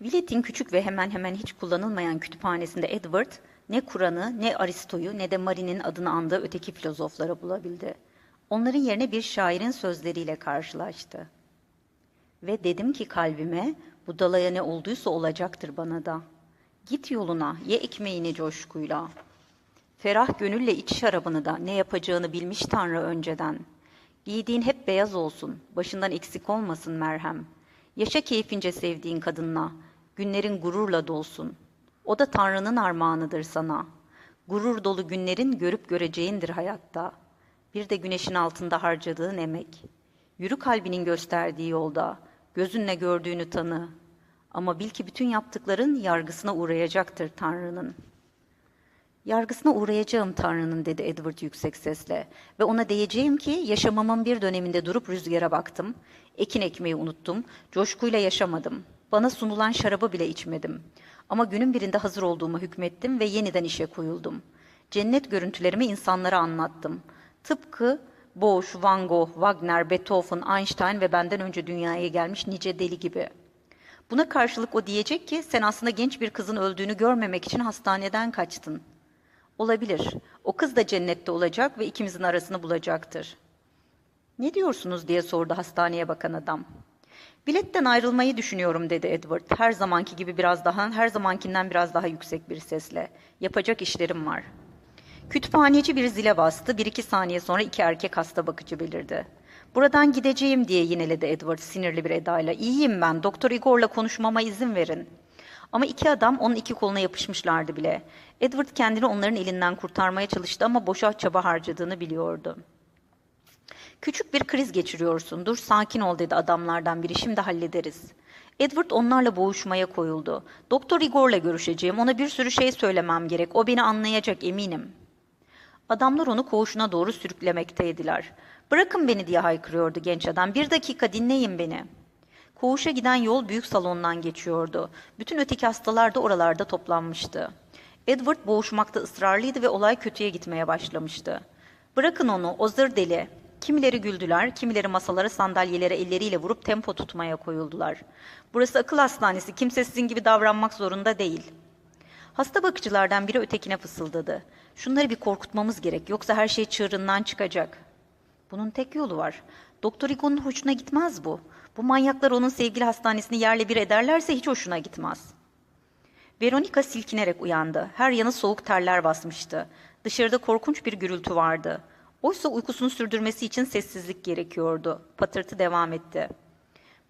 Villett'in küçük ve hemen hemen hiç kullanılmayan kütüphanesinde Edward, ne Kur'an'ı, ne Aristo'yu, ne de Marie'nin adını andığı öteki filozofları bulabildi. Onların yerine bir şairin sözleriyle karşılaştı. Ve dedim ki kalbime, bu dalaya ne olduysa olacaktır bana da. Git yoluna, ye ekmeğini coşkuyla. Ferah gönülle iç şarabını da ne yapacağını bilmiş Tanrı önceden. Giydiğin hep beyaz olsun, başından eksik olmasın merhem. Yaşa keyfince sevdiğin kadınla, günlerin gururla dolsun. O da Tanrı'nın armağanıdır sana. Gurur dolu günlerin görüp göreceğindir hayatta. Bir de güneşin altında harcadığın emek. Yürü kalbinin gösterdiği yolda, gözünle gördüğünü tanı. Ama bil ki bütün yaptıkların yargısına uğrayacaktır Tanrı'nın. Yargısına uğrayacağım Tanrı'nın dedi Edward yüksek sesle. Ve ona diyeceğim ki yaşamamın bir döneminde durup rüzgara baktım. Ekin ekmeği unuttum. Coşkuyla yaşamadım. Bana sunulan şarabı bile içmedim. Ama günün birinde hazır olduğuma hükmettim ve yeniden işe koyuldum. Cennet görüntülerimi insanlara anlattım. Tıpkı Bosch, Van Gogh, Wagner, Beethoven, Einstein ve benden önce dünyaya gelmiş nice deli gibi. Buna karşılık o diyecek ki sen aslında genç bir kızın öldüğünü görmemek için hastaneden kaçtın. Olabilir. O kız da cennette olacak ve ikimizin arasını bulacaktır. Ne diyorsunuz diye sordu hastaneye bakan adam. Biletten ayrılmayı düşünüyorum dedi Edward. Her zamanki gibi biraz daha, her zamankinden biraz daha yüksek bir sesle. Yapacak işlerim var. Kütüphaneci bir zile bastı. Bir iki saniye sonra iki erkek hasta bakıcı belirdi. Buradan gideceğim diye yineledi Edward sinirli bir edayla. İyiyim ben. Doktor Igor'la konuşmama izin verin. Ama iki adam onun iki koluna yapışmışlardı bile. Edward kendini onların elinden kurtarmaya çalıştı ama boşa çaba harcadığını biliyordu. Küçük bir kriz geçiriyorsun. Dur sakin ol dedi adamlardan biri. Şimdi hallederiz. Edward onlarla boğuşmaya koyuldu. Doktor Igor'la görüşeceğim. Ona bir sürü şey söylemem gerek. O beni anlayacak eminim. Adamlar onu koğuşuna doğru sürüklemekteydiler. Bırakın beni diye haykırıyordu genç adam. Bir dakika dinleyin beni. Koğuşa giden yol büyük salondan geçiyordu. Bütün öteki hastalar da oralarda toplanmıştı. Edward boğuşmakta ısrarlıydı ve olay kötüye gitmeye başlamıştı. Bırakın onu, o zır deli. Kimileri güldüler, kimileri masalara sandalyelere elleriyle vurup tempo tutmaya koyuldular. Burası akıl hastanesi, kimse sizin gibi davranmak zorunda değil. Hasta bakıcılardan biri ötekine fısıldadı. Şunları bir korkutmamız gerek, yoksa her şey çığırından çıkacak. Bunun tek yolu var. Doktor Igo'nun hoşuna gitmez bu. Bu manyaklar onun sevgili hastanesini yerle bir ederlerse hiç hoşuna gitmez. Veronica silkinerek uyandı. Her yanı soğuk terler basmıştı. Dışarıda korkunç bir gürültü vardı. Oysa uykusunu sürdürmesi için sessizlik gerekiyordu. Patırtı devam etti.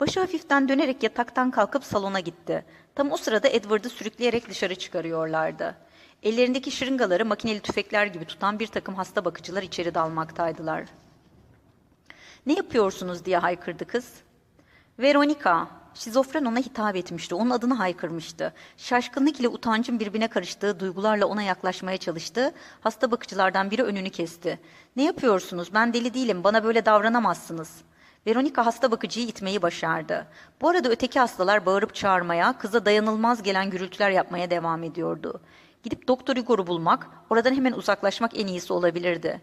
Başı hafiften dönerek yataktan kalkıp salona gitti. Tam o sırada Edward'ı sürükleyerek dışarı çıkarıyorlardı. Ellerindeki şırıngaları makineli tüfekler gibi tutan bir takım hasta bakıcılar içeri dalmaktaydılar. Ne yapıyorsunuz diye haykırdı kız. Veronica, şizofren ona hitap etmişti. Onun adını haykırmıştı. Şaşkınlık ile utancın birbirine karıştığı duygularla ona yaklaşmaya çalıştı. Hasta bakıcılardan biri önünü kesti. Ne yapıyorsunuz? Ben deli değilim. Bana böyle davranamazsınız. Veronica hasta bakıcıyı itmeyi başardı. Bu arada öteki hastalar bağırıp çağırmaya, kıza dayanılmaz gelen gürültüler yapmaya devam ediyordu. Gidip Doktor Igor'u bulmak, oradan hemen uzaklaşmak en iyisi olabilirdi.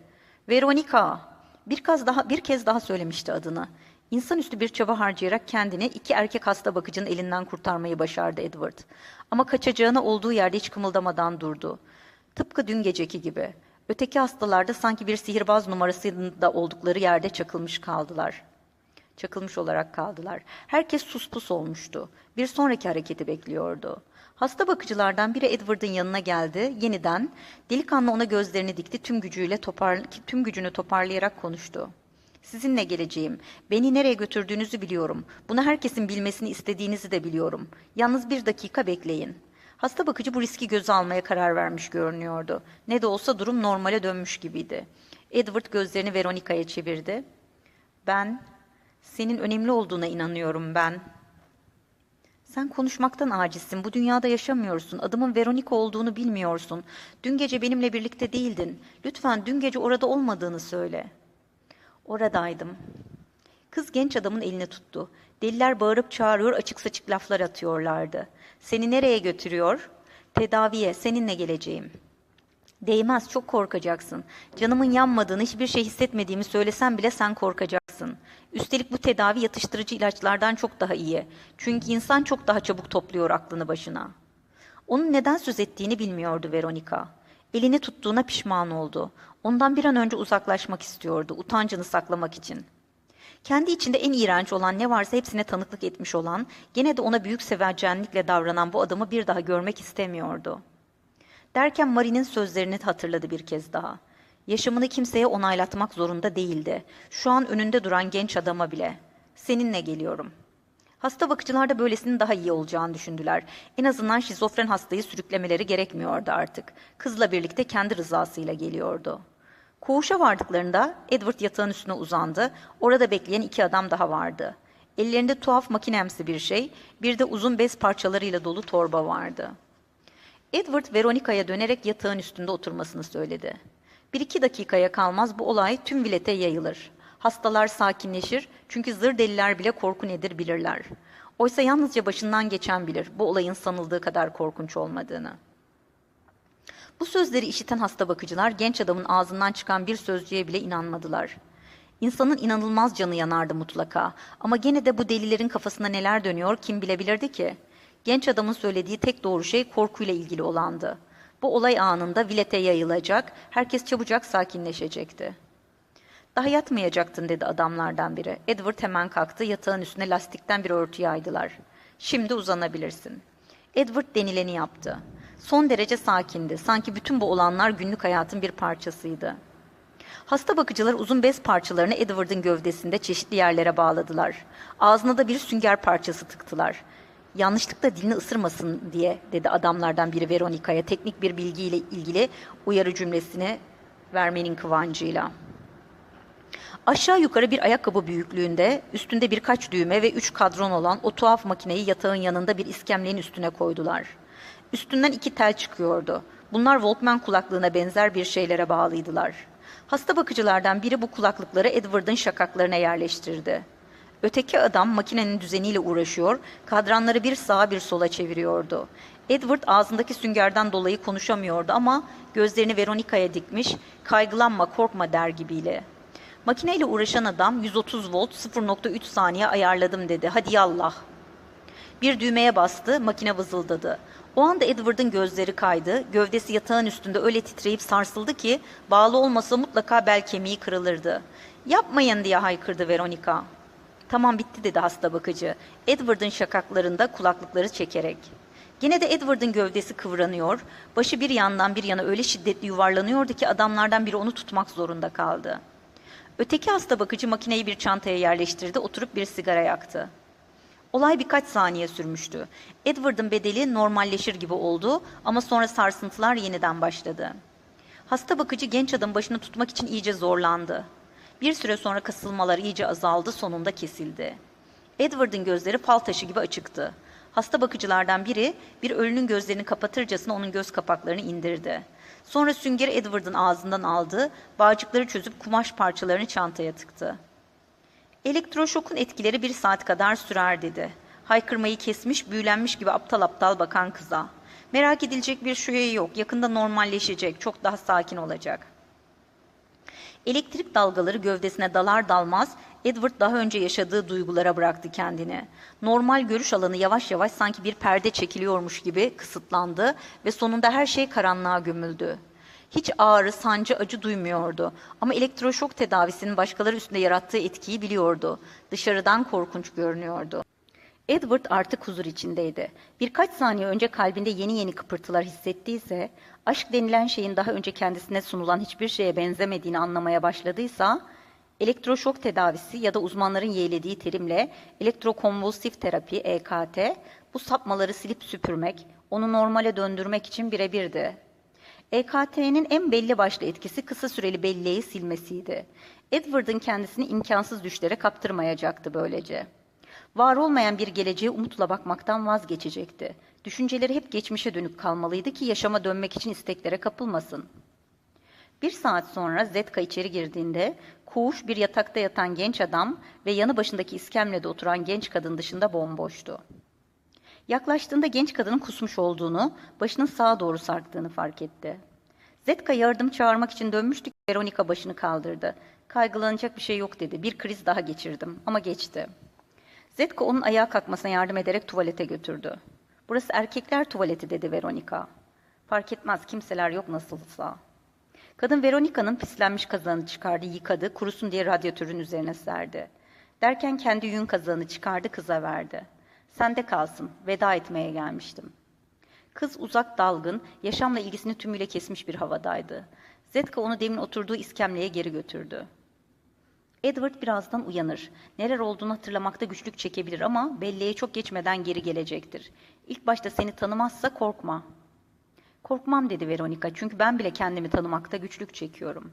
Veronica, bir kez daha bir kez daha söylemişti adını. İnsanüstü bir çaba harcayarak kendini iki erkek hasta bakıcının elinden kurtarmayı başardı Edward. Ama kaçacağına olduğu yerde hiç kımıldamadan durdu. Tıpkı dün geceki gibi. Öteki hastalarda sanki bir sihirbaz numarasında oldukları yerde çakılmış kaldılar. Çakılmış olarak kaldılar. Herkes suspus olmuştu. Bir sonraki hareketi bekliyordu. Hasta bakıcılardan biri Edward'ın yanına geldi. Yeniden delikanlı ona gözlerini dikti. Tüm gücüyle topar, tüm gücünü toparlayarak konuştu. Sizinle geleceğim. Beni nereye götürdüğünüzü biliyorum. Bunu herkesin bilmesini istediğinizi de biliyorum. Yalnız bir dakika bekleyin. Hasta bakıcı bu riski göze almaya karar vermiş görünüyordu. Ne de olsa durum normale dönmüş gibiydi. Edward gözlerini Veronica'ya çevirdi. Ben, senin önemli olduğuna inanıyorum ben. Sen konuşmaktan acizsin. Bu dünyada yaşamıyorsun. Adımın Veronica olduğunu bilmiyorsun. Dün gece benimle birlikte değildin. Lütfen dün gece orada olmadığını söyle.'' Oradaydım. Kız genç adamın elini tuttu. Deliler bağırıp çağırıyor, açık saçık laflar atıyorlardı. Seni nereye götürüyor? Tedaviye, seninle geleceğim. Değmez, çok korkacaksın. Canımın yanmadığını, hiçbir şey hissetmediğimi söylesem bile sen korkacaksın. Üstelik bu tedavi yatıştırıcı ilaçlardan çok daha iyi. Çünkü insan çok daha çabuk topluyor aklını başına. Onun neden söz ettiğini bilmiyordu Veronica. Elini tuttuğuna pişman oldu. Ondan bir an önce uzaklaşmak istiyordu, utancını saklamak için. Kendi içinde en iğrenç olan ne varsa hepsine tanıklık etmiş olan, gene de ona büyük severcenlikle davranan bu adamı bir daha görmek istemiyordu. Derken Marie'nin sözlerini hatırladı bir kez daha. Yaşamını kimseye onaylatmak zorunda değildi. Şu an önünde duran genç adama bile. Seninle geliyorum. Hasta bakıcılar da böylesinin daha iyi olacağını düşündüler. En azından şizofren hastayı sürüklemeleri gerekmiyordu artık. Kızla birlikte kendi rızasıyla geliyordu. Koğuşa vardıklarında Edward yatağın üstüne uzandı. Orada bekleyen iki adam daha vardı. Ellerinde tuhaf makinemsi bir şey, bir de uzun bez parçalarıyla dolu torba vardı. Edward Veronica'ya dönerek yatağın üstünde oturmasını söyledi. Bir iki dakikaya kalmaz bu olay tüm vilete yayılır. Hastalar sakinleşir çünkü zır deliler bile korku nedir bilirler. Oysa yalnızca başından geçen bilir bu olayın sanıldığı kadar korkunç olmadığını. Bu sözleri işiten hasta bakıcılar genç adamın ağzından çıkan bir sözcüğe bile inanmadılar. İnsanın inanılmaz canı yanardı mutlaka ama gene de bu delilerin kafasında neler dönüyor kim bilebilirdi ki? Genç adamın söylediği tek doğru şey korkuyla ilgili olandı. Bu olay anında vilete yayılacak, herkes çabucak sakinleşecekti. Daha yatmayacaktın dedi adamlardan biri. Edward hemen kalktı, yatağın üstüne lastikten bir örtü yaydılar. Şimdi uzanabilirsin. Edward denileni yaptı. Son derece sakindi. Sanki bütün bu olanlar günlük hayatın bir parçasıydı. Hasta bakıcılar uzun bez parçalarını Edward'ın gövdesinde çeşitli yerlere bağladılar. Ağzına da bir sünger parçası tıktılar. Yanlışlıkla dilini ısırmasın diye dedi adamlardan biri Veronica'ya teknik bir bilgiyle ilgili uyarı cümlesini vermenin kıvancıyla. Aşağı yukarı bir ayakkabı büyüklüğünde, üstünde birkaç düğme ve üç kadron olan o tuhaf makineyi yatağın yanında bir iskemlenin üstüne koydular. Üstünden iki tel çıkıyordu. Bunlar Walkman kulaklığına benzer bir şeylere bağlıydılar. Hasta bakıcılardan biri bu kulaklıkları Edward'ın şakaklarına yerleştirdi. Öteki adam makinenin düzeniyle uğraşıyor, kadranları bir sağa bir sola çeviriyordu. Edward ağzındaki süngerden dolayı konuşamıyordu ama gözlerini Veronica'ya dikmiş, kaygılanma korkma der gibiyle. Makineyle uğraşan adam 130 volt 0.3 saniye ayarladım dedi. Hadi yallah. Bir düğmeye bastı, makine vızıldadı. O anda Edward'ın gözleri kaydı, gövdesi yatağın üstünde öyle titreyip sarsıldı ki bağlı olmasa mutlaka bel kemiği kırılırdı. Yapmayın diye haykırdı Veronica. Tamam bitti dedi hasta bakıcı. Edward'ın şakaklarında kulaklıkları çekerek. Gene de Edward'ın gövdesi kıvranıyor, başı bir yandan bir yana öyle şiddetli yuvarlanıyordu ki adamlardan biri onu tutmak zorunda kaldı. Öteki hasta bakıcı makineyi bir çantaya yerleştirdi, oturup bir sigara yaktı. Olay birkaç saniye sürmüştü. Edward'ın bedeli normalleşir gibi oldu ama sonra sarsıntılar yeniden başladı. Hasta bakıcı genç adam başını tutmak için iyice zorlandı. Bir süre sonra kasılmalar iyice azaldı, sonunda kesildi. Edward'ın gözleri fal taşı gibi açıktı. Hasta bakıcılardan biri bir ölünün gözlerini kapatırcasına onun göz kapaklarını indirdi. Sonra süngeri Edward'ın ağzından aldı, bağcıkları çözüp kumaş parçalarını çantaya tıktı. Elektroşokun etkileri bir saat kadar sürer dedi. Haykırmayı kesmiş, büyülenmiş gibi aptal aptal bakan kıza. Merak edilecek bir şey yok, yakında normalleşecek, çok daha sakin olacak. Elektrik dalgaları gövdesine dalar dalmaz Edward daha önce yaşadığı duygulara bıraktı kendini. Normal görüş alanı yavaş yavaş sanki bir perde çekiliyormuş gibi kısıtlandı ve sonunda her şey karanlığa gömüldü. Hiç ağrı, sancı, acı duymuyordu ama elektroşok tedavisinin başkaları üstünde yarattığı etkiyi biliyordu. Dışarıdan korkunç görünüyordu. Edward artık huzur içindeydi. Birkaç saniye önce kalbinde yeni yeni kıpırtılar hissettiyse, aşk denilen şeyin daha önce kendisine sunulan hiçbir şeye benzemediğini anlamaya başladıysa, elektroşok tedavisi ya da uzmanların yeğlediği terimle elektrokonvulsif terapi EKT, bu sapmaları silip süpürmek, onu normale döndürmek için birebirdi. EKT'nin en belli başlı etkisi kısa süreli belleği silmesiydi. Edward'ın kendisini imkansız düşlere kaptırmayacaktı böylece. Var olmayan bir geleceğe umutla bakmaktan vazgeçecekti. Düşünceleri hep geçmişe dönük kalmalıydı ki yaşama dönmek için isteklere kapılmasın. Bir saat sonra Zetka içeri girdiğinde koğuş bir yatakta yatan genç adam ve yanı başındaki iskemlede oturan genç kadın dışında bomboştu. Yaklaştığında genç kadının kusmuş olduğunu, başının sağa doğru sarktığını fark etti. Zetka yardım çağırmak için dönmüştü ki Veronica başını kaldırdı. Kaygılanacak bir şey yok dedi. Bir kriz daha geçirdim ama geçti. Zetka onun ayağa kalkmasına yardım ederek tuvalete götürdü. Burası erkekler tuvaleti dedi Veronika. Fark etmez kimseler yok nasılsa. Kadın Veronika'nın pislenmiş kazağını çıkardı, yıkadı, kurusun diye radyatörün üzerine serdi. Derken kendi yün kazağını çıkardı, kıza verdi. Sende kalsın, veda etmeye gelmiştim. Kız uzak dalgın, yaşamla ilgisini tümüyle kesmiş bir havadaydı. Zetka onu demin oturduğu iskemleye geri götürdü. Edward birazdan uyanır. Neler olduğunu hatırlamakta güçlük çekebilir ama belleğe çok geçmeden geri gelecektir. İlk başta seni tanımazsa korkma. Korkmam dedi Veronica çünkü ben bile kendimi tanımakta güçlük çekiyorum.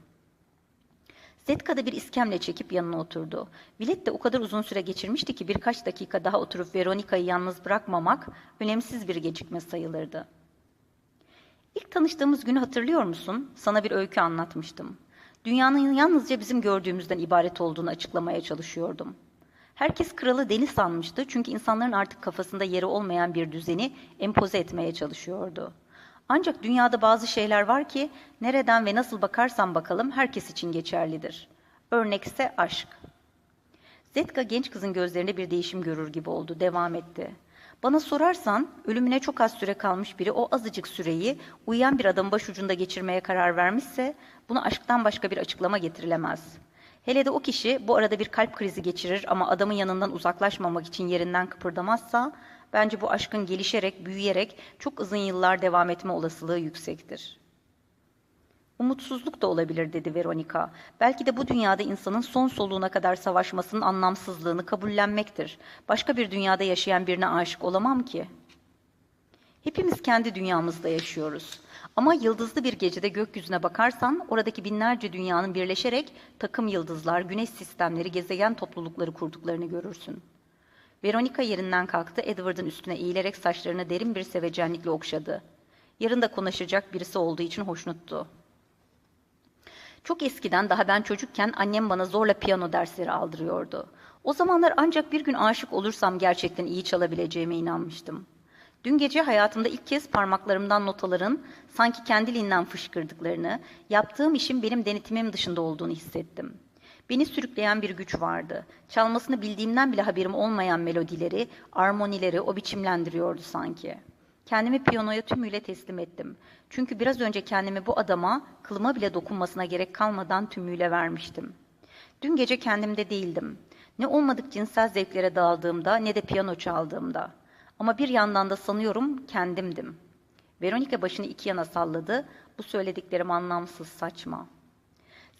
Zetka da bir iskemle çekip yanına oturdu. Villet de o kadar uzun süre geçirmişti ki birkaç dakika daha oturup Veronica'yı yalnız bırakmamak önemsiz bir gecikme sayılırdı. İlk tanıştığımız günü hatırlıyor musun? Sana bir öykü anlatmıştım. Dünyanın yalnızca bizim gördüğümüzden ibaret olduğunu açıklamaya çalışıyordum. Herkes kralı deli sanmıştı çünkü insanların artık kafasında yeri olmayan bir düzeni empoze etmeye çalışıyordu. Ancak dünyada bazı şeyler var ki nereden ve nasıl bakarsan bakalım herkes için geçerlidir. Örnekse aşk. Zetka genç kızın gözlerinde bir değişim görür gibi oldu, devam etti. Bana sorarsan ölümüne çok az süre kalmış biri o azıcık süreyi uyuyan bir adamın başucunda geçirmeye karar vermişse buna aşktan başka bir açıklama getirilemez. Hele de o kişi bu arada bir kalp krizi geçirir ama adamın yanından uzaklaşmamak için yerinden kıpırdamazsa bence bu aşkın gelişerek, büyüyerek çok uzun yıllar devam etme olasılığı yüksektir. Umutsuzluk da olabilir dedi Veronica. Belki de bu dünyada insanın son soluğuna kadar savaşmasının anlamsızlığını kabullenmektir. Başka bir dünyada yaşayan birine aşık olamam ki. Hepimiz kendi dünyamızda yaşıyoruz. Ama yıldızlı bir gecede gökyüzüne bakarsan oradaki binlerce dünyanın birleşerek takım yıldızlar, güneş sistemleri, gezegen toplulukları kurduklarını görürsün. Veronica yerinden kalktı, Edward'ın üstüne eğilerek saçlarını derin bir sevecenlikle okşadı. Yarın da konuşacak birisi olduğu için hoşnuttu. Çok eskiden daha ben çocukken annem bana zorla piyano dersleri aldırıyordu. O zamanlar ancak bir gün aşık olursam gerçekten iyi çalabileceğime inanmıştım. Dün gece hayatımda ilk kez parmaklarımdan notaların sanki kendiliğinden fışkırdıklarını, yaptığım işin benim denetimim dışında olduğunu hissettim. Beni sürükleyen bir güç vardı. Çalmasını bildiğimden bile haberim olmayan melodileri, armonileri o biçimlendiriyordu sanki. Kendimi piyanoya tümüyle teslim ettim. Çünkü biraz önce kendimi bu adama kılıma bile dokunmasına gerek kalmadan tümüyle vermiştim. Dün gece kendimde değildim. Ne olmadık cinsel zevklere daldığımda ne de piyano çaldığımda. Ama bir yandan da sanıyorum kendimdim. Veronica başını iki yana salladı. Bu söylediklerim anlamsız, saçma.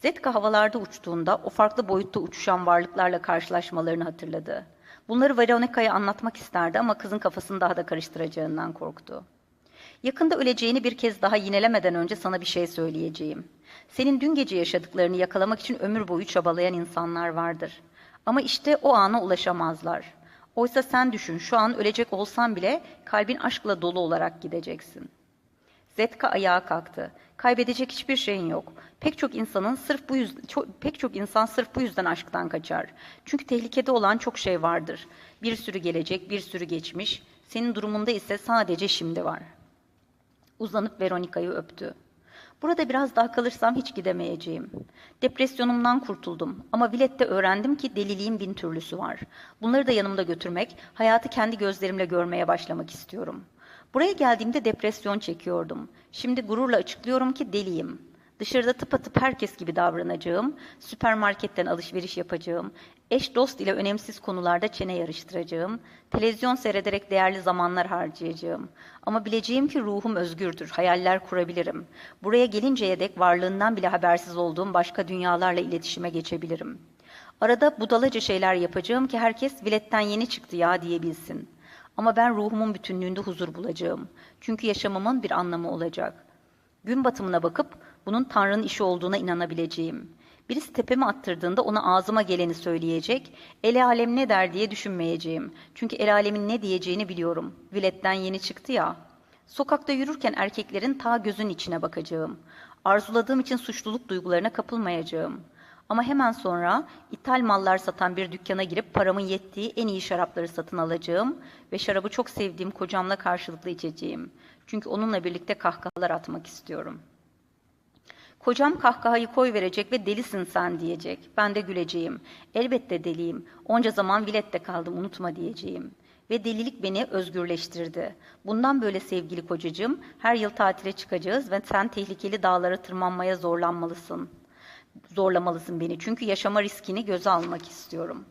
Zetka havalarda uçtuğunda o farklı boyutta uçuşan varlıklarla karşılaşmalarını hatırladı. Bunları Veronica'ya anlatmak isterdi ama kızın kafasını daha da karıştıracağından korktu. Yakında öleceğini bir kez daha yinelemeden önce sana bir şey söyleyeceğim. Senin dün gece yaşadıklarını yakalamak için ömür boyu çabalayan insanlar vardır. Ama işte o ana ulaşamazlar. Oysa sen düşün, şu an ölecek olsan bile kalbin aşkla dolu olarak gideceksin. Zetka ayağa kalktı. Kaybedecek hiçbir şeyin yok. Pek çok insanın sırf bu yüzden, çok, pek çok insan sırf bu yüzden aşktan kaçar. Çünkü tehlikede olan çok şey vardır. Bir sürü gelecek, bir sürü geçmiş. Senin durumunda ise sadece şimdi var. Uzanıp Veronica'yı öptü. Burada biraz daha kalırsam hiç gidemeyeceğim. Depresyonumdan kurtuldum ama Villet'te öğrendim ki deliliğin bin türlüsü var. Bunları da yanımda götürmek, hayatı kendi gözlerimle görmeye başlamak istiyorum. Buraya geldiğimde depresyon çekiyordum. Şimdi gururla açıklıyorum ki deliyim. Dışarıda tıpatıp herkes gibi davranacağım, süpermarketten alışveriş yapacağım, eş dost ile önemsiz konularda çene yarıştıracağım, televizyon seyrederek değerli zamanlar harcayacağım. Ama bileceğim ki ruhum özgürdür, hayaller kurabilirim. Buraya gelinceye dek varlığından bile habersiz olduğum başka dünyalarla iletişime geçebilirim. Arada budalaca şeyler yapacağım ki herkes biletten yeni çıktı ya diyebilsin. Ama ben ruhumun bütünlüğünde huzur bulacağım. Çünkü yaşamımın bir anlamı olacak. Gün batımına bakıp bunun Tanrı'nın işi olduğuna inanabileceğim. Birisi tepeme attırdığında ona ağzıma geleni söyleyecek, el alem ne der diye düşünmeyeceğim. Çünkü el alemin ne diyeceğini biliyorum. Viletten yeni çıktı ya. Sokakta yürürken erkeklerin ta gözün içine bakacağım. Arzuladığım için suçluluk duygularına kapılmayacağım. Ama hemen sonra ithal mallar satan bir dükkana girip paramın yettiği en iyi şarapları satın alacağım ve şarabı çok sevdiğim kocamla karşılıklı içeceğim. Çünkü onunla birlikte kahkahalar atmak istiyorum.'' Kocam kahkahayı koy verecek ve delisin sen diyecek. Ben de güleceğim. Elbette deliyim. Onca zaman vilette kaldım unutma diyeceğim. Ve delilik beni özgürleştirdi. Bundan böyle sevgili kocacığım her yıl tatile çıkacağız ve sen tehlikeli dağlara tırmanmaya zorlanmalısın. Zorlamalısın beni çünkü yaşama riskini göze almak istiyorum.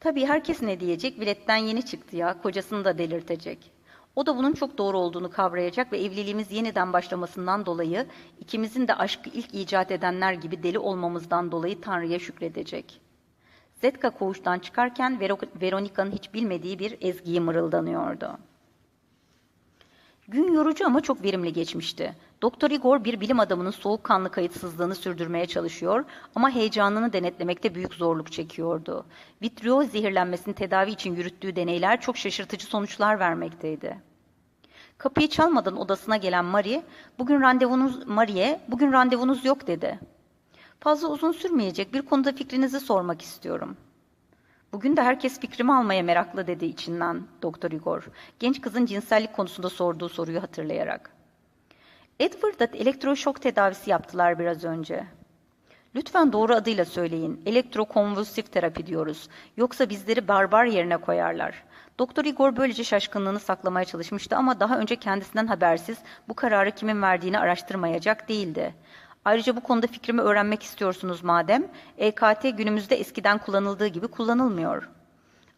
Tabii herkes ne diyecek? Biletten yeni çıktı ya, kocasını da delirtecek. O da bunun çok doğru olduğunu kavrayacak ve evliliğimiz yeniden başlamasından dolayı ikimizin de aşkı ilk icat edenler gibi deli olmamızdan dolayı Tanrı'ya şükredecek. Zetka koğuştan çıkarken Veronika'nın hiç bilmediği bir ezgiyi mırıldanıyordu. Gün yorucu ama çok verimli geçmişti. Doktor Igor bir bilim adamının soğukkanlı kayıtsızlığını sürdürmeye çalışıyor ama heyecanını denetlemekte büyük zorluk çekiyordu. Vitriol zehirlenmesini tedavi için yürüttüğü deneyler çok şaşırtıcı sonuçlar vermekteydi. Kapıyı çalmadan odasına gelen Marie, "Bugün randevunuz Marie, bugün randevunuz yok." dedi. "Fazla uzun sürmeyecek bir konuda fikrinizi sormak istiyorum." Bugün de herkes fikrimi almaya meraklı dedi içinden Doktor Igor. Genç kızın cinsellik konusunda sorduğu soruyu hatırlayarak. Edward'a elektroşok tedavisi yaptılar biraz önce. Lütfen doğru adıyla söyleyin. Elektrokonvulsif terapi diyoruz. Yoksa bizleri barbar yerine koyarlar. Doktor Igor böylece şaşkınlığını saklamaya çalışmıştı ama daha önce kendisinden habersiz bu kararı kimin verdiğini araştırmayacak değildi. Ayrıca bu konuda fikrimi öğrenmek istiyorsunuz madem, EKT günümüzde eskiden kullanıldığı gibi kullanılmıyor.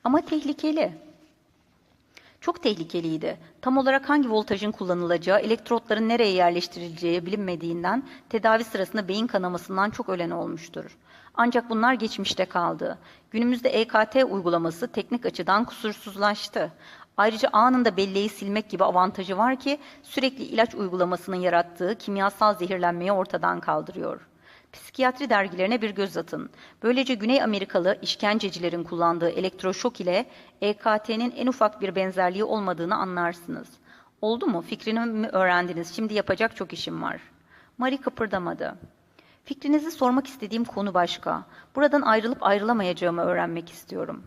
Ama tehlikeli. Çok tehlikeliydi. Tam olarak hangi voltajın kullanılacağı, elektrotların nereye yerleştirileceği bilinmediğinden tedavi sırasında beyin kanamasından çok ölen olmuştur. Ancak bunlar geçmişte kaldı. Günümüzde EKT uygulaması teknik açıdan kusursuzlaştı. Ayrıca anında belleği silmek gibi avantajı var ki sürekli ilaç uygulamasının yarattığı kimyasal zehirlenmeyi ortadan kaldırıyor. Psikiyatri dergilerine bir göz atın. Böylece Güney Amerikalı işkencecilerin kullandığı elektroşok ile EKT'nin en ufak bir benzerliği olmadığını anlarsınız. Oldu mu? Fikrini mi öğrendiniz? Şimdi yapacak çok işim var. Marie kıpırdamadı. Fikrinizi sormak istediğim konu başka. Buradan ayrılıp ayrılamayacağımı öğrenmek istiyorum.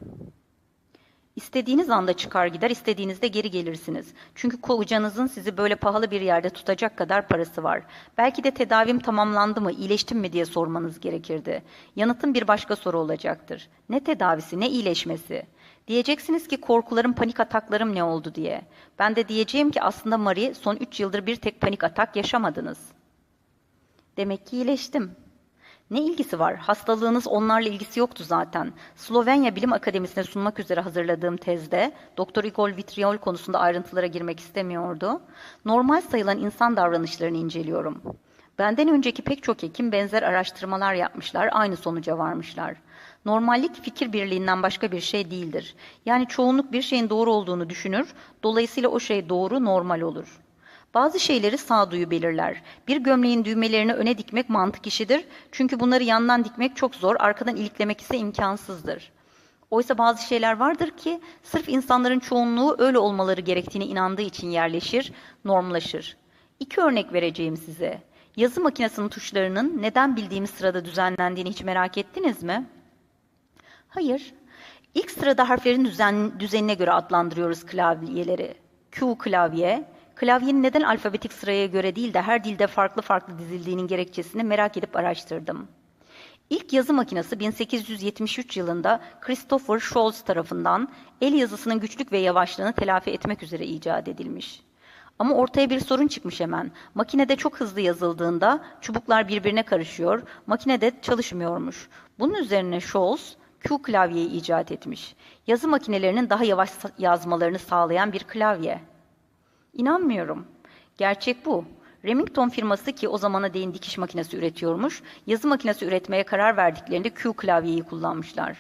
İstediğiniz anda çıkar gider, istediğinizde geri gelirsiniz. Çünkü kocanızın sizi böyle pahalı bir yerde tutacak kadar parası var. Belki de tedavim tamamlandı mı, iyileştim mi diye sormanız gerekirdi. Yanıtım bir başka soru olacaktır. Ne tedavisi, ne iyileşmesi? Diyeceksiniz ki korkularım, panik ataklarım ne oldu diye. Ben de diyeceğim ki aslında Marie son üç yıldır bir tek panik atak yaşamadınız. Demek ki iyileştim. Ne ilgisi var? Hastalığınız onlarla ilgisi yoktu zaten. Slovenya Bilim Akademisi'ne sunmak üzere hazırladığım tezde Doktor Igor Vitriol konusunda ayrıntılara girmek istemiyordu. Normal sayılan insan davranışlarını inceliyorum. Benden önceki pek çok hekim benzer araştırmalar yapmışlar, aynı sonuca varmışlar. Normallik fikir birliğinden başka bir şey değildir. Yani çoğunluk bir şeyin doğru olduğunu düşünür, dolayısıyla o şey doğru, normal olur. Bazı şeyleri sağduyu belirler. Bir gömleğin düğmelerini öne dikmek mantık işidir. Çünkü bunları yandan dikmek çok zor, arkadan iliklemek ise imkansızdır. Oysa bazı şeyler vardır ki sırf insanların çoğunluğu öyle olmaları gerektiğine inandığı için yerleşir, normlaşır. İki örnek vereceğim size. Yazı makinesinin tuşlarının neden bildiğimiz sırada düzenlendiğini hiç merak ettiniz mi? Hayır. İlk sırada harflerin düzen, düzenine göre adlandırıyoruz klavyeleri. Q klavye, Klavyenin neden alfabetik sıraya göre değil de her dilde farklı farklı dizildiğinin gerekçesini merak edip araştırdım. İlk yazı makinesi 1873 yılında Christopher Scholz tarafından el yazısının güçlük ve yavaşlığını telafi etmek üzere icat edilmiş. Ama ortaya bir sorun çıkmış hemen. Makinede çok hızlı yazıldığında çubuklar birbirine karışıyor, makinede çalışmıyormuş. Bunun üzerine Scholz Q klavyeyi icat etmiş. Yazı makinelerinin daha yavaş yazmalarını sağlayan bir klavye. İnanmıyorum. Gerçek bu. Remington firması ki o zamana değin dikiş makinesi üretiyormuş, yazı makinesi üretmeye karar verdiklerinde Q klavyeyi kullanmışlar.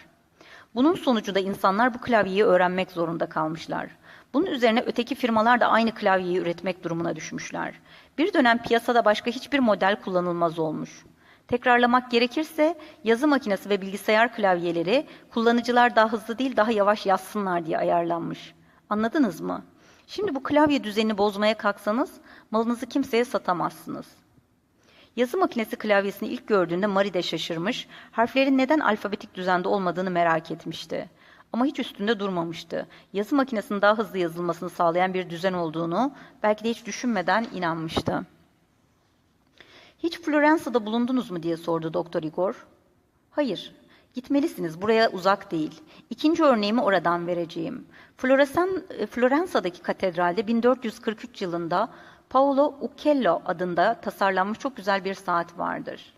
Bunun sonucunda insanlar bu klavyeyi öğrenmek zorunda kalmışlar. Bunun üzerine öteki firmalar da aynı klavyeyi üretmek durumuna düşmüşler. Bir dönem piyasada başka hiçbir model kullanılmaz olmuş. Tekrarlamak gerekirse yazı makinesi ve bilgisayar klavyeleri kullanıcılar daha hızlı değil daha yavaş yazsınlar diye ayarlanmış. Anladınız mı? Şimdi bu klavye düzenini bozmaya kalksanız malınızı kimseye satamazsınız. Yazı makinesi klavyesini ilk gördüğünde Marie de şaşırmış, harflerin neden alfabetik düzende olmadığını merak etmişti. Ama hiç üstünde durmamıştı. Yazı makinesinin daha hızlı yazılmasını sağlayan bir düzen olduğunu belki de hiç düşünmeden inanmıştı. Hiç Floransa'da bulundunuz mu diye sordu Doktor Igor. Hayır, gitmelisiniz. Buraya uzak değil. İkinci örneğimi oradan vereceğim. Floresan, e, Floransa'daki katedralde 1443 yılında Paolo Uccello adında tasarlanmış çok güzel bir saat vardır.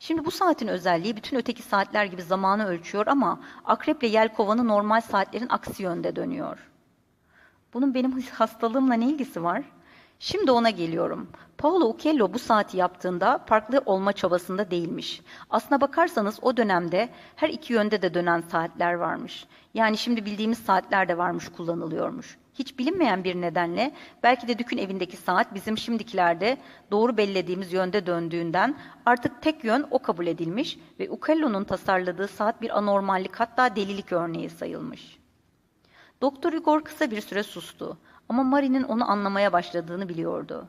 Şimdi bu saatin özelliği bütün öteki saatler gibi zamanı ölçüyor ama akreple yelkovanı normal saatlerin aksi yönde dönüyor. Bunun benim hastalığımla ne ilgisi var? Şimdi ona geliyorum. Paolo Uccello bu saati yaptığında farklı olma çabasında değilmiş. Aslına bakarsanız o dönemde her iki yönde de dönen saatler varmış. Yani şimdi bildiğimiz saatler de varmış, kullanılıyormuş. Hiç bilinmeyen bir nedenle belki de Dük'ün evindeki saat bizim şimdikilerde doğru bellediğimiz yönde döndüğünden artık tek yön o kabul edilmiş ve Uccello'nun tasarladığı saat bir anormallik hatta delilik örneği sayılmış. Doktor Igor kısa bir süre sustu ama Marie'nin onu anlamaya başladığını biliyordu.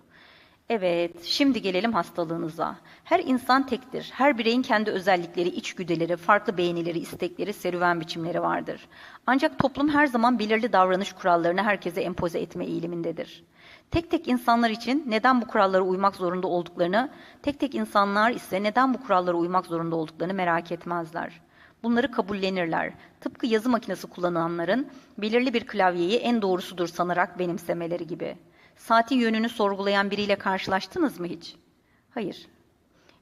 Evet, şimdi gelelim hastalığınıza. Her insan tektir. Her bireyin kendi özellikleri, içgüdüleri, farklı beğenileri, istekleri, serüven biçimleri vardır. Ancak toplum her zaman belirli davranış kurallarını herkese empoze etme eğilimindedir. Tek tek insanlar için neden bu kurallara uymak zorunda olduklarını, tek tek insanlar ise neden bu kurallara uymak zorunda olduklarını merak etmezler. Bunları kabullenirler. Tıpkı yazı makinesi kullananların belirli bir klavyeyi en doğrusudur sanarak benimsemeleri gibi. Saatin yönünü sorgulayan biriyle karşılaştınız mı hiç? Hayır.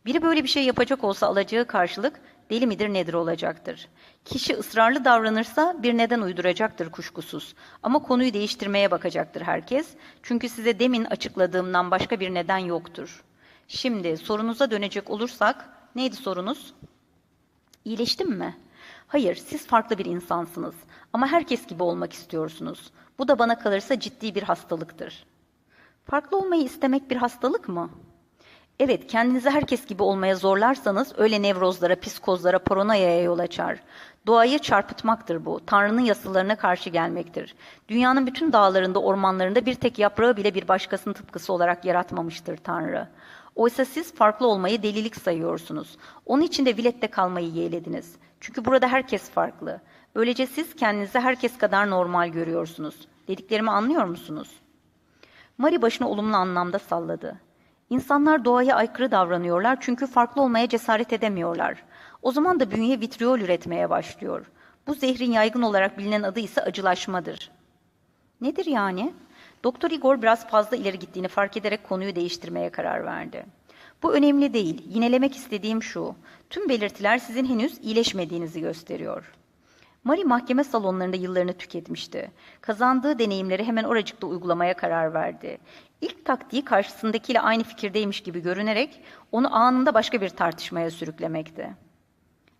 Biri böyle bir şey yapacak olsa alacağı karşılık deli midir nedir olacaktır. Kişi ısrarlı davranırsa bir neden uyduracaktır kuşkusuz. Ama konuyu değiştirmeye bakacaktır herkes. Çünkü size demin açıkladığımdan başka bir neden yoktur. Şimdi sorunuza dönecek olursak neydi sorunuz? İyileştim mi? Hayır, siz farklı bir insansınız. Ama herkes gibi olmak istiyorsunuz. Bu da bana kalırsa ciddi bir hastalıktır. Farklı olmayı istemek bir hastalık mı? Evet, kendinizi herkes gibi olmaya zorlarsanız öyle nevrozlara, psikozlara, paranoyaya yol açar. Doğayı çarpıtmaktır bu. Tanrı'nın yasalarına karşı gelmektir. Dünyanın bütün dağlarında, ormanlarında bir tek yaprağı bile bir başkasının tıpkısı olarak yaratmamıştır Tanrı. Oysa siz farklı olmayı delilik sayıyorsunuz. Onun için de Vilet'te kalmayı yeğlediniz. Çünkü burada herkes farklı. Böylece siz kendinizi herkes kadar normal görüyorsunuz. Dediklerimi anlıyor musunuz? Mari başını olumlu anlamda salladı. İnsanlar doğaya aykırı davranıyorlar çünkü farklı olmaya cesaret edemiyorlar. O zaman da bünye vitriol üretmeye başlıyor. Bu zehrin yaygın olarak bilinen adı ise acılaşmadır. Nedir yani? Doktor Igor biraz fazla ileri gittiğini fark ederek konuyu değiştirmeye karar verdi. Bu önemli değil. Yinelemek istediğim şu. Tüm belirtiler sizin henüz iyileşmediğinizi gösteriyor. Mari mahkeme salonlarında yıllarını tüketmişti. Kazandığı deneyimleri hemen oracıkta uygulamaya karar verdi. İlk taktiği karşısındakiyle aynı fikirdeymiş gibi görünerek onu anında başka bir tartışmaya sürüklemekti.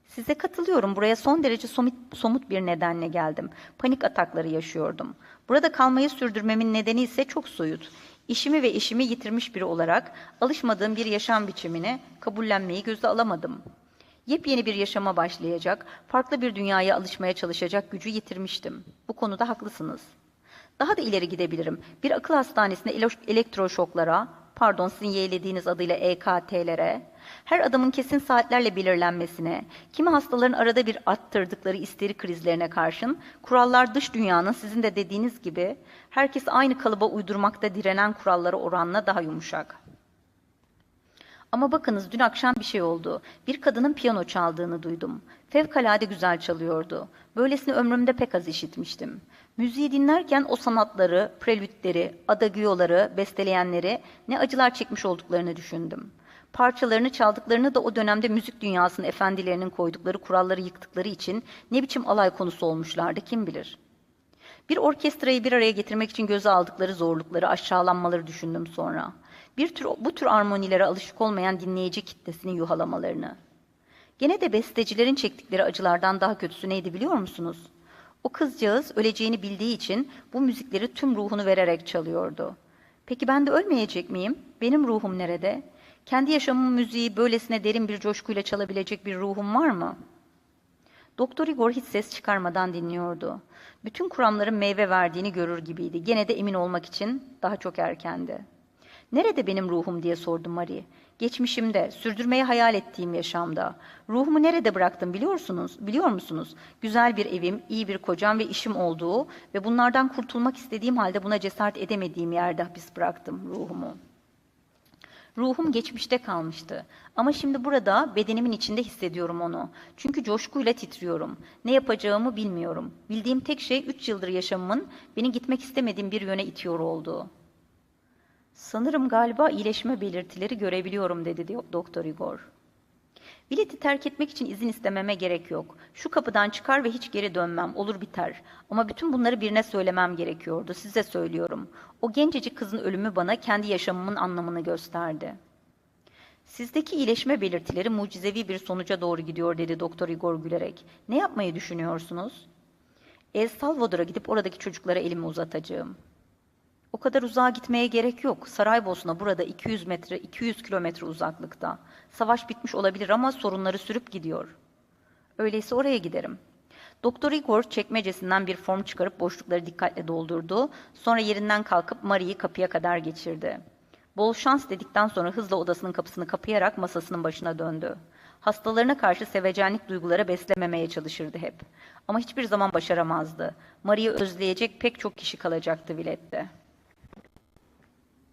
Size katılıyorum. Buraya son derece somut, somut bir nedenle geldim. Panik atakları yaşıyordum. Burada kalmayı sürdürmemin nedeni ise çok soyut. İşimi ve eşimi yitirmiş biri olarak alışmadığım bir yaşam biçimini kabullenmeyi göze alamadım. Yepyeni bir yaşama başlayacak, farklı bir dünyaya alışmaya çalışacak gücü yitirmiştim. Bu konuda haklısınız. Daha da ileri gidebilirim. Bir akıl hastanesinde elektroşoklara, pardon sizin yeğlediğiniz adıyla EKT'lere, her adamın kesin saatlerle belirlenmesine, kimi hastaların arada bir attırdıkları isteri krizlerine karşın, kurallar dış dünyanın sizin de dediğiniz gibi herkes aynı kalıba uydurmakta direnen kurallara oranla daha yumuşak. Ama bakınız dün akşam bir şey oldu. Bir kadının piyano çaldığını duydum. Fevkalade güzel çalıyordu. Böylesini ömrümde pek az işitmiştim. Müziği dinlerken o sanatları, prelütleri, adagiyoları, besteleyenleri ne acılar çekmiş olduklarını düşündüm. Parçalarını çaldıklarını da o dönemde müzik dünyasının efendilerinin koydukları kuralları yıktıkları için ne biçim alay konusu olmuşlardı kim bilir. Bir orkestrayı bir araya getirmek için göze aldıkları zorlukları, aşağılanmaları düşündüm sonra. Bir tür bu tür armonilere alışık olmayan dinleyici kitlesini yuhalamalarını. Gene de bestecilerin çektikleri acılardan daha kötüsü neydi biliyor musunuz? O kızcağız öleceğini bildiği için bu müzikleri tüm ruhunu vererek çalıyordu. Peki ben de ölmeyecek miyim? Benim ruhum nerede? Kendi yaşamımın müziği böylesine derin bir coşkuyla çalabilecek bir ruhum var mı? Doktor Igor hiç ses çıkarmadan dinliyordu. Bütün kuramların meyve verdiğini görür gibiydi. Gene de emin olmak için daha çok erkendi. Nerede benim ruhum diye sordu Marie. Geçmişimde, sürdürmeyi hayal ettiğim yaşamda. Ruhumu nerede bıraktım biliyorsunuz, biliyor musunuz? Güzel bir evim, iyi bir kocam ve işim olduğu ve bunlardan kurtulmak istediğim halde buna cesaret edemediğim yerde hapis bıraktım ruhumu. Ruhum geçmişte kalmıştı. Ama şimdi burada bedenimin içinde hissediyorum onu. Çünkü coşkuyla titriyorum. Ne yapacağımı bilmiyorum. Bildiğim tek şey üç yıldır yaşamımın beni gitmek istemediğim bir yöne itiyor olduğu. Sanırım galiba iyileşme belirtileri görebiliyorum dedi di- Doktor Igor. Bileti terk etmek için izin istememe gerek yok. Şu kapıdan çıkar ve hiç geri dönmem. Olur biter. Ama bütün bunları birine söylemem gerekiyordu. Size söylüyorum. O gencecik kızın ölümü bana kendi yaşamımın anlamını gösterdi. Sizdeki iyileşme belirtileri mucizevi bir sonuca doğru gidiyor dedi Doktor Igor gülerek. Ne yapmayı düşünüyorsunuz? El Salvador'a gidip oradaki çocuklara elimi uzatacağım. O kadar uzağa gitmeye gerek yok. Saraybosna burada 200 metre, 200 kilometre uzaklıkta. Savaş bitmiş olabilir ama sorunları sürüp gidiyor. Öyleyse oraya giderim. Doktor Igor çekmecesinden bir form çıkarıp boşlukları dikkatle doldurdu. Sonra yerinden kalkıp Marie'yi kapıya kadar geçirdi. Bol şans dedikten sonra hızla odasının kapısını kapayarak masasının başına döndü. Hastalarına karşı sevecenlik duyguları beslememeye çalışırdı hep. Ama hiçbir zaman başaramazdı. Marie'yi özleyecek pek çok kişi kalacaktı Vilet'te.